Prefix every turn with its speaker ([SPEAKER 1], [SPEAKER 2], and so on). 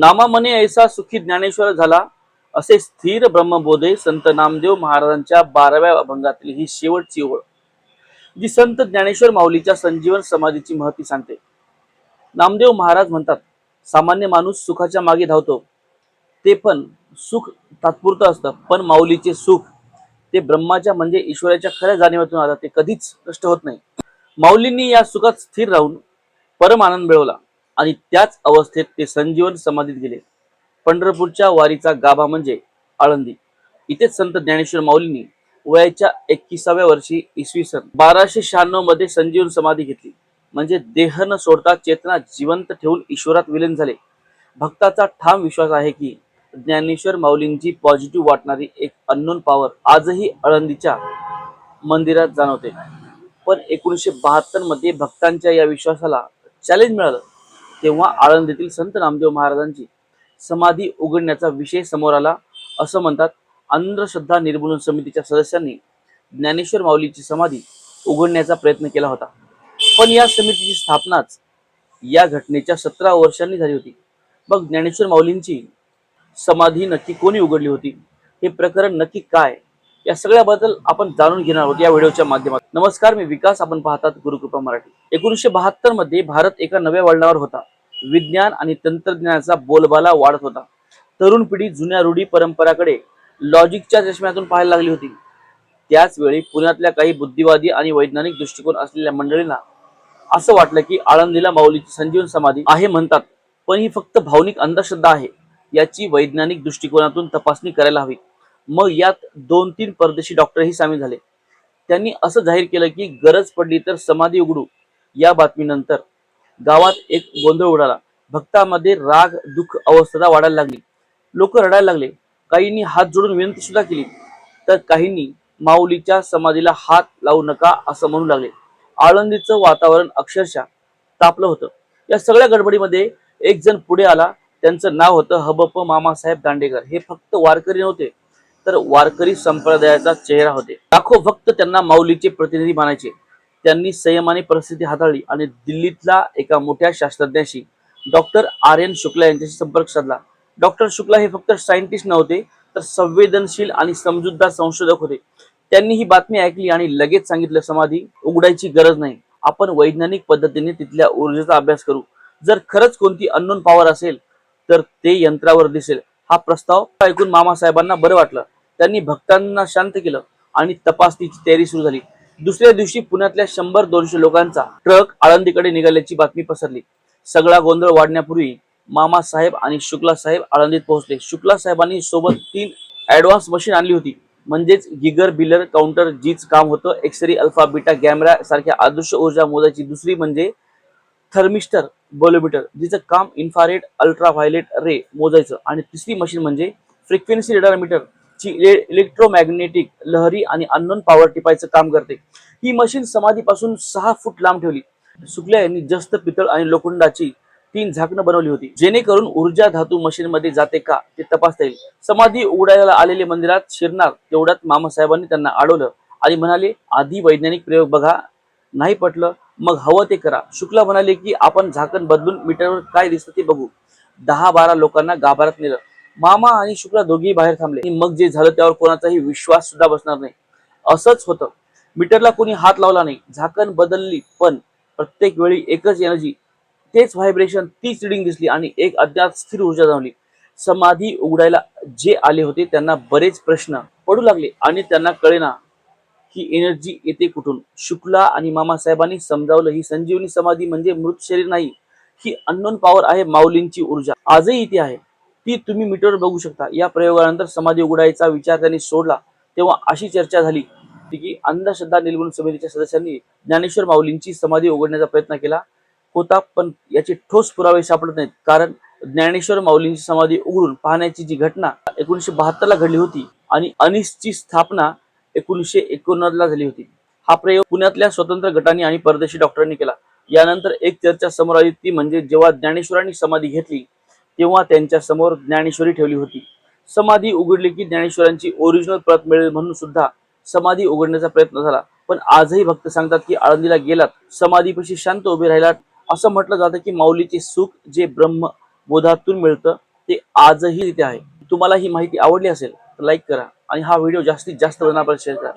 [SPEAKER 1] नामामने ऐसा सुखी ज्ञानेश्वर झाला असे स्थिर ब्रह्मबोधे संत नामदेव महाराजांच्या बाराव्या अभंगातील ही शेवटची ओळ जी संत ज्ञानेश्वर माऊलीच्या संजीवन समाधीची महती सांगते. नामदेव महाराज म्हणतात सामान्य माणूस सुखाच्या मागे धावतो ते पण सुख तात्पुरतं असतं पण माऊलीचे सुख ते ब्रह्माच्या म्हणजे ईश्वराच्या खऱ्या जाणीवातून आलं ते कधीच नष्ट होत नाही. माऊलींनी या सुखात स्थिर राहून परम आनंद मिळवला. आणि त्याच अवस्थेत ते संजीवन समाधीत गेले. पंढरपूरच्या वारीचा गाभा म्हणजे आळंदी. इथेच संत ज्ञानेश्वर माऊलींनी वयाच्या एकविसाव्या वर्षी इसवी सन बाराशे शहाण्णवमध्ये संजीवन समाधी घेतली. म्हणजे देह न सोडता चेतना जिवंत ठेवून ईश्वरात विलीन झाले. भक्ताचा ठाम विश्वास आहे की ज्ञानेश्वर माऊलींची पॉझिटिव्ह वाटणारी एक अननोन पॉवर आजही आळंदीच्या मंदिरात जाणवते. पण एकोणीसशे बहात्तरमध्ये भक्तांच्या या विश्वासाला चॅलेंज मिळालं. तेव्हा आळंदीतील संत नामदेव महाराजांची समाधी उघडण्याचा विषय समोर आला. असं म्हणतात अंधश्रद्धा निर्मूलन समितीच्या सदस्यांनी ज्ञानेश्वर माऊलीची समाधी उघडण्याचा प्रयत्न केला होता. पण या समितीची स्थापनाच या घटनेच्या सतरा वर्षांनी झाली होती. मग ज्ञानेश्वर माऊलींची समाधी नक्की कोणी उघडली होती? हे प्रकरण नक्की काय? या सगळ्याबद्दल आपण जाणून घेणार आहोत या व्हिडिओच्या माध्यमात नमस्कार मी विकास. आपण पाहतात गुरुकृपा मराठी. एकोणीसशे बहात्तरमध्ये भारत एका नव्या वळणावर होता. विज्ञान आणि तंत्रज्ञानाचा बोलबाला वाढत होता. तरुण पिढी जुन्या रूढी परंपराकडे लॉजिकच्या चष्म्यातून पाहायला लागली होती. त्याच वेळी पुण्यातल्या काही बुद्धिवादी आणि वैज्ञानिक दृष्टिकोन असलेल्या मंडळींना असं वाटलं की आळंदीला माऊलीची संजीवन समाधी आहे म्हणतात पण ही फक्त भावनिक अंधश्रद्धा आहे याची वैज्ञानिक दृष्टिकोनातून तपासणी करायला हवी. मग यात दोन तीन परदेशी डॉक्टरही सामील झाले. त्यांनी असं जाहीर केलं की गरज पडली तर समाधी उघडू या बातमीनंतर गावात एक गोंधळ उडाला. भक्तांमध्ये राग दुःख अवस्था वाढायला लागली. लोक रडायला लागले. काहींनी हात जोडून विनंती सुद्धा केली. तर काहींनी माऊलीच्या समाधीला हात लावू नका असं म्हणू लागले. आळंदीचं वातावरण अक्षरशः तापलं होतं. या सगळ्या गडबडीमध्ये एक जण पुढे आला. त्यांचं नाव होतं हबप मामासाहेब दांडेकर. हे फक्त वारकरी नव्हते तर वारकरी संप्रदायाचा चेहरा होते. लाखो भक्त त्यांना माऊलीचे प्रतिनिधी मानायचे. त्यांनी संयमाने परिस्थिती हाताळली आणि दिल्लीतला एका मोठ्या शास्त्रज्ञाशी डॉक्टर आर एन शुक्ला यांच्याशी संपर्क साधला. डॉक्टर शुक्ला हे फक्त सायंटिस्ट नव्हते तर संवेदनशील आणि समजूतदार संशोधक होते. त्यांनी ही बातमी ऐकली आणि लगेच सांगितलं समाधी उघडायची गरज नाही. आपण वैज्ञानिक पद्धतीने तिथल्या ऊर्जेचा अभ्यास करू. जर खरंच कोणती अननोन पॉवर असेल तर ते यंत्रावर दिसेल. हा प्रस्ताव ऐकून मामासाहेबांना बरं वाटलं. त्यांनी भक्तांना शांत केलं आणि तपासणीची तयारी सुरू झाली. दुसऱ्या दिवशी पुण्यातल्या शंभर दोनशे लोकांचा ट्रक आळंदीकडे निघाल्याची बातमी पसरली. सगळा गोंधळ वाढण्यापूर्वी मामा साहेब आणि शुक्ला साहेब आळंदीत पोहोचले. शुक्ला साहेबांनी सोबत तीन ऍडव्हान्स मशीन आणली होती. म्हणजेच गिगर बिलर काउंटर जीच काम होतं. एक्सरे अल्फा बीटा गॅमरा सारख्या आदर्श ऊर्जा मोजायची दुसरी म्हणजे थर्मिस्टर बोलोमीटर जिचं काम इन्फ्रारेड अल्ट्राव्हायलेट रे मोजायचं. आणि तिसरी मशीन म्हणजे फ्रिक्वेन्सी रेडार मीटर ची इलेक्ट्रोमॅग्नेटिक लहरी आणि अननोन पॉवर टिपायचं काम करते. ही मशीन समाधीपासून सहा फूट लांब ठेवली. सुकल्या यांनी जस्त पितळ आणि लोखंडाची तीन झाकणं बनवली होती. जेणेकरून ऊर्जा धातू मशीन मध्ये जाते का ते तपासता येईल. समाधी उघडायला आलेले मंदिरात शिरणार तेवढ्यात मामासाहेबांनी त्यांना अडवलं आणि म्हणाले आधी वैज्ञानिक प्रयोग बघा. नाही पटलं मग हवं ते करा. शुक्ला म्हणाले की आपण झाकण बदलून मीटरवर काय दिसतं ते बघू. दहा बारा लोकांना गाभारात नेलं. मामा आणि शुक्ला दोघेही बाहेर थांबले. मग जे झालं त्यावर कोणाचाही विश्वास सुद्धा बसणार नाही. असंच होतं. मीटरला कोणी हात लावला नाही. झाकण बदलली पण प्रत्येक वेळी एकच एनर्जी. तेच व्हायब्रेशन तीच रिडिंग दिसली आणि एक अज्ञात स्थिर ऊर्जा जाणवली. समाधी उघडायला जे आले होते त्यांना बरेच प्रश्न पडू लागले आणि त्यांना कळेना ही एनर्जी येते कुठून. शुक्ला आणि मामासाहेबांनी समजावलं ही संजीवनी समाधी म्हणजे मृत शरीर नाही ही अननोन पॉवर आहे माऊलींची ऊर्जा. आजही इथे आहे. ती तुम्ही मीटरवर बघू शकता. या प्रयोगानंतर समाधी उघडायचा विचार त्यांनी सोडला. तेव्हा अशी चर्चा झाली. की अंधश्रद्धा निर्मूलन समितीच्या सदस्यांनी ज्ञानेश्वर माऊलींची समाधी उघडण्याचा प्रयत्न केला होता पण याचे ठोस पुरावे सापडत नाहीत. कारण ज्ञानेश्वर माऊलींची समाधी उघडून पाहण्याची जी घटना एकोणीसशे बहात्तर ला घडली होती आणि अनिसची स्थापना एकोणीसशे एकोणनव्वद ला झाली होती. हा प्रयोग पुण्यातल्या स्वतंत्र गटांनी आणि परदेशी डॉक्टरांनी केला. यानंतर एक चर्चा समोर आली ती म्हणजे जेव्हा ज्ञानेश्वरांनी समाधी घेतली तेव्हा त्यांच्यासमोर ज्ञानेश्वरी ठेवली होती. समाधी उघडली की ज्ञानेश्वरांची ओरिजिनल प्रत मिळेल म्हणून सुद्धा समाधी उघडण्याचा प्रयत्न झाला. पण आजही भक्त सांगतात की आळंदीला गेलात समाधीपाशी शांत उभे राहिलात. असं म्हटलं जातं की माऊलीचे सुख जे ब्रह्म बोधातून मिळतं ते आजही तिथे आहे. तुम्हाला ही माहिती आवडली असेल तर लाईक करा आणि हा व्हिडिओ जास्तीत जास्त जणांपर्यंत शेअर करा.